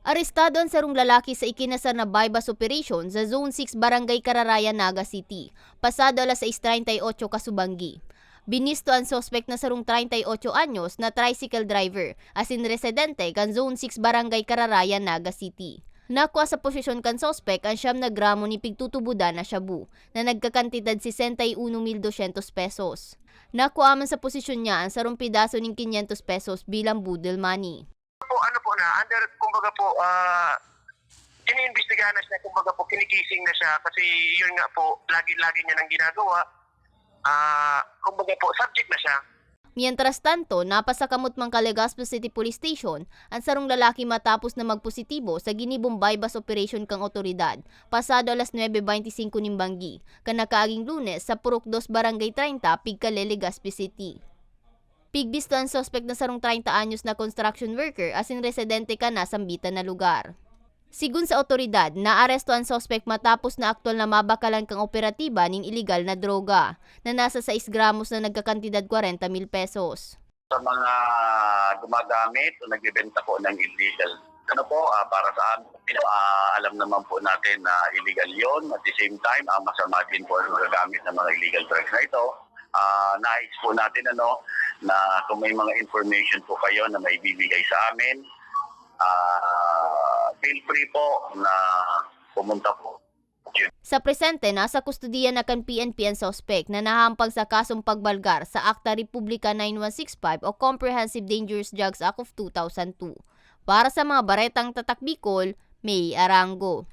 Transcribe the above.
Arestado ang sarong lalaki sa ikinasar na bypass operation sa Zone 6 Barangay Kararaya, Naga City, pasado alas 6.38 Kasubanggi. Binisto ang sospek na sarong 38 anyos na tricycle driver as in residente kan Zone 6 Barangay Kararaya, Naga City. Nakuha sa posisyon kan sospek ang siyam na gramo ni pigtutubudan na shabu na nagkakantidad 61,200 pesos. Nakuha man sa posisyon niya ang sarong pidaso ng 500 pesos bilang budel money. Ano po na, under, kumbaga po, ah, iniimbestigahan na siya, kumbaga po, kinikising na siya, kasi yun nga po, lagi-lagi niya nang ginagawa. Ah, kumbaga po, subject na siya. Mientras tanto, napasakamot mang Legazpo City Police Station ang sarong lalaki matapos na magpositibo sa ginibong bypass operation kang otoridad pasado alas 9.25 ng Banggi, kanakaaging lunes sa Purok 2 Barangay 30, Pigkale, Legazpo City. Pigbisto ang suspect na sarong 30 anyos na construction worker as in residente ka na sambitan na lugar. Sigun sa otoridad, naaresto ang suspect matapos na aktwal na mabakalan kang operatiba ng iligal na droga na nasa 6 gramos na nagkakantidad 40 mil pesos. sa mga gumagamit o nagbebenta po ng illegal. Ano po, ah, para sa amin, ah, alam naman po natin na illegal yon At the same time, ah, masama din po ang magagamit ng mga illegal drugs na ito. Ah, nais po natin ano, na kung may mga information po kayo na may bibigay sa amin, ah, feel free po na pumunta po Sa presente, nasa kustudiya na kan PNP ang suspect na nahampag sa kasong pagbalgar sa Akta Republika 9165 o Comprehensive Dangerous Drugs Act of 2002. Para sa mga baretang tatak Bicol, May Arango.